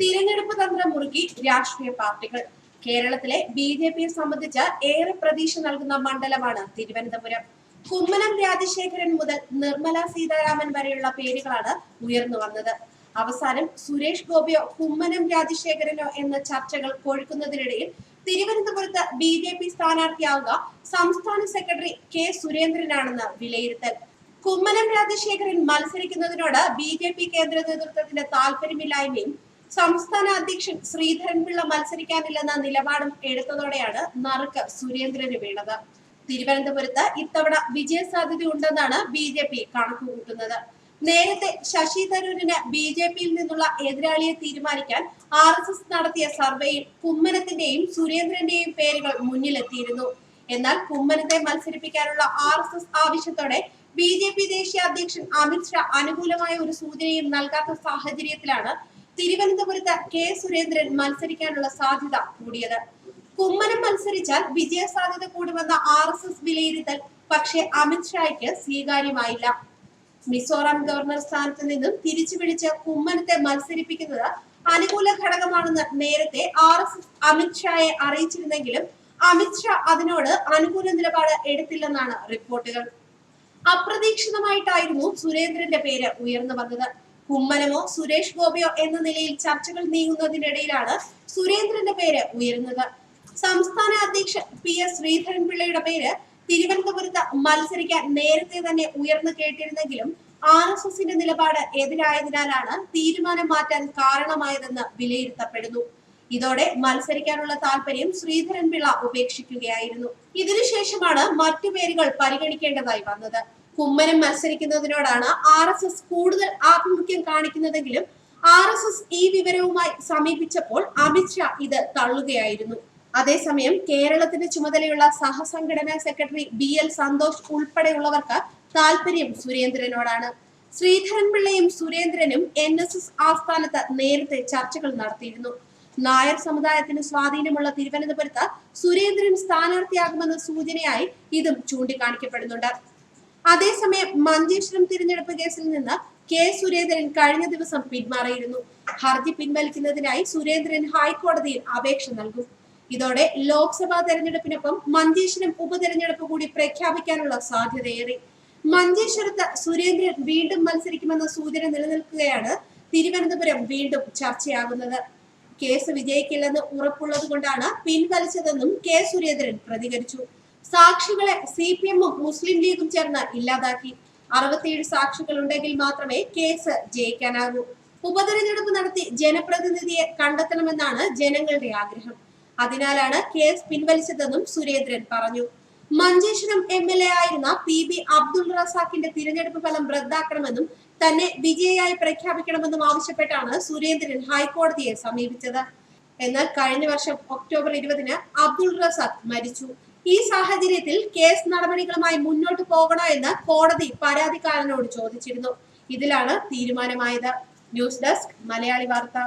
തിരഞ്ഞെടുപ്പ് തന്ത്രം മുറുക്കി രാഷ്ട്രീയ പാർട്ടികൾ. കേരളത്തിലെ ബി ജെ പിയെ സംബന്ധിച്ച് ഏറെ പ്രതീക്ഷ നൽകുന്ന മണ്ഡലമാണ് തിരുവനന്തപുരം. കുമ്മനം രാജശേഖരൻ മുതൽ നിർമ്മല സീതാരാമൻ വരെയുള്ള പേരുകളാണ് ഉയർന്നു വന്നത്. അവസാനം സുരേഷ് ഗോപിയോ കുമ്മനം രാജശേഖരനോ എന്ന ചർച്ചകൾ കൊഴുക്കുന്നതിനിടയിൽ തിരുവനന്തപുരത്ത് ബി ജെ പി സ്ഥാനാർത്ഥിയാവുക സംസ്ഥാന സെക്രട്ടറി കെ സുരേന്ദ്രനാണെന്ന് വിലയിരുത്തൽ. കുമ്മനം രാജശേഖരൻ മത്സരിക്കുന്നതിനോട് ബി ജെ പി കേന്ദ്ര നേതൃത്വത്തിന്റെ താല്പര്യമില്ലായ്മയും സംസ്ഥാന അധ്യക്ഷൻ ശ്രീധരൻപിള്ള മത്സരിക്കാനില്ലെന്ന നിലപാടും എടുത്തതോടെയാണ് നറുക്ക് സുരേന്ദ്രന് വീണത്. തിരുവനന്തപുരത്ത് ഇത്തവണ വിജയ സാധ്യതയുണ്ടെന്നാണ് ബി ജെ പി കണക്കുകൂട്ടുന്നത്. നേരത്തെ ശശി തരൂരിന് ബി ജെ പിയിൽ നിന്നുള്ള എതിരാളിയെ തീരുമാനിക്കാൻ ആർ എസ് എസ് നടത്തിയ സർവേയിൽ കുമ്മനത്തിന്റെയും സുരേന്ദ്രന്റെയും പേരുകൾ മുന്നിലെത്തിയിരുന്നു. എന്നാൽ കുമ്മനത്തെ മത്സരിപ്പിക്കാനുള്ള ആർ എസ് എസ് ആവശ്യത്തോടെ ബി ജെ പി ദേശീയ അധ്യക്ഷൻ അമിത്ഷാ അനുകൂലമായ ഒരു സൂചനയും നൽകാത്ത സാഹചര്യത്തിലാണ് തിരുവനന്തപുരത്ത് കെ സുരേന്ദ്രൻ മത്സരിക്കാനുള്ള സാധ്യത കൂടിയത്. കുമ്മനം മത്സരിച്ചാൽ വിജയ സാധ്യത കൂടുമെന്ന ആർ എസ് എസ് വിലയിരുത്തൽ. പക്ഷേ അമിത്ഷായ്ക്ക് സ്വീകാര്യമായില്ല. മിസോറാം ഗവർണർ സ്ഥാനത്ത് നിന്നും തിരിച്ചു പിടിച്ച് കുമ്മനത്തെ മത്സരിപ്പിക്കുന്നത് അനുകൂല ഘടകമാണെന്ന് നേരത്തെ ആർ എസ് എസ് അമിത്ഷായെ അറിയിച്ചിരുന്നെങ്കിലും അമിത്ഷാ അതിനോട് അനുകൂല നിലപാട് എടുത്തില്ലെന്നാണ് റിപ്പോർട്ടുകൾ. അപ്രതീക്ഷിതമായിട്ടായിരുന്നു സുരേന്ദ്രന്റെ പേര് ഉയർന്നു വന്നത്. കുമ്മനമോ സുരേഷ് ഗോപിയോ എന്ന നിലയിൽ ചർച്ചകൾ നീങ്ങുന്നതിനിടയിലാണ് സുരേന്ദ്രന്റെ പേര് ഉയരുന്നത്. സംസ്ഥാന അധ്യക്ഷൻ പി എസ് ശ്രീധരൻപിള്ളയുടെ പേര് തിരുവനന്തപുരത്ത് മത്സരിക്കാൻ നേരത്തെ തന്നെ ഉയർന്നു കേട്ടിരുന്നെങ്കിലും ആർ എസ് എസിന്റെ നിലപാട് എതിരായതിനാലാണ് തീരുമാനം മാറ്റാൻ കാരണമായതെന്ന് വിലയിരുത്തപ്പെടുന്നു. ഇതോടെ മത്സരിക്കാനുള്ള താല്പര്യം ശ്രീധരൻപിള്ള ഉപേക്ഷിക്കുകയായിരുന്നു. ഇതിനുശേഷമാണ് മറ്റു പേരുകൾ പരിഗണിക്കേണ്ടതായി വന്നത്. കുമ്മനം മത്സരിക്കുന്നതിനോടാണ് ആർ എസ് എസ് കൂടുതൽ ആഭിമുഖ്യം കാണിക്കുന്നതെങ്കിലും ആർ എസ് എസ് ഈ വിവരവുമായി സമീപിച്ചപ്പോൾ അമിത്ഷാ ഇത് തള്ളുകയായിരുന്നു. അതേസമയം കേരളത്തിന്റെ ചുമതലയുള്ള സഹസംഘടനാ സെക്രട്ടറി ബി എൽ സന്തോഷ് ഉൾപ്പെടെയുള്ളവർക്ക് താല്പര്യം സുരേന്ദ്രനോടാണ്. ശ്രീധരൻപിള്ളയും സുരേന്ദ്രനും എൻ എസ് എസ് ആസ്ഥാനത്ത് നേരത്തെ ചർച്ചകൾ നടത്തിയിരുന്നു. നായർ സമുദായത്തിന് സ്വാധീനമുള്ള തിരുവനന്തപുരത്ത് സുരേന്ദ്രൻ സ്ഥാനാർത്ഥിയാകുമെന്ന സൂചനയായി ഇതും ചൂണ്ടിക്കാണിക്കപ്പെടുന്നുണ്ട്. അതേസമയം മഞ്ചേശ്വരം തിരഞ്ഞെടുപ്പ് കേസിൽ നിന്ന് കെ സുരേന്ദ്രൻ കഴിഞ്ഞ ദിവസം പിന്മാറിയിരുന്നു. ഹർജി പിൻവലിക്കുന്നതിനായി സുരേന്ദ്രൻ ഹൈക്കോടതിയിൽ അപേക്ഷ നൽകും. ഇതോടെ ലോക്സഭാ തെരഞ്ഞെടുപ്പിനൊപ്പം മഞ്ചേശ്വരം ഉപതെരഞ്ഞെടുപ്പ് കൂടി പ്രഖ്യാപിക്കാനുള്ള സാധ്യതയേറി. മഞ്ചേശ്വരത്ത് സുരേന്ദ്രൻ വീണ്ടും മത്സരിക്കുമെന്ന സൂചന നിലനിൽക്കുകയാണ് തിരുവനന്തപുരം വീണ്ടും ചർച്ചയാകുന്നത്. കേസ് വിജയിക്കില്ലെന്ന് ഉറപ്പുള്ളത് കൊണ്ടാണ് പിൻവലിച്ചതെന്നും കെ സുരേന്ദ്രൻ പ്രതികരിച്ചു. സാക്ഷികളെ സി പി എമ്മും മുസ്ലിം ലീഗും ചേർന്ന് ഇല്ലാതാക്കി. അറുപത്തിയേഴ് സാക്ഷികൾ ഉണ്ടെങ്കിൽ മാത്രമേ കേസ് ജയിക്കാനാകൂ. ഉപതെരഞ്ഞെടുപ്പ് നടത്തി ജനപ്രതിനിധിയെ കണ്ടെത്തണമെന്നാണ് ജനങ്ങളുടെ ആഗ്രഹം. അതിനാലാണ് കേസ് പിൻവലിച്ചതെന്നും സുരേന്ദ്രൻ പറഞ്ഞു. മഞ്ചേശ്വരം എം എൽ എ ആയിരുന്ന പി ബി അബ്ദുൾ റസാഖിന്റെ തിരഞ്ഞെടുപ്പ് ഫലം റദ്ദാക്കണമെന്നും തന്നെ വിജയിയായി പ്രഖ്യാപിക്കണമെന്നും ആവശ്യപ്പെട്ടാണ് സുരേന്ദ്രൻ ഹൈക്കോടതിയെ സമീപിച്ചത്. എന്നാൽ കഴിഞ്ഞ വർഷം ഒക്ടോബർ ഇരുപതിന് അബ്ദുൾ റസാഖ് മരിച്ചു. ഈ സാഹചര്യത്തിൽ കേസ് നടപടികളുമായി മുന്നോട്ട് പോകണോ എന്ന് കോടതി പരാതിക്കാരനോട് ചോദിച്ചിരുന്നു. ഇതിലാണ് തീരുമാനമായത്. ന്യൂസ് ഡെസ്ക് മലയാളി വാർത്ത.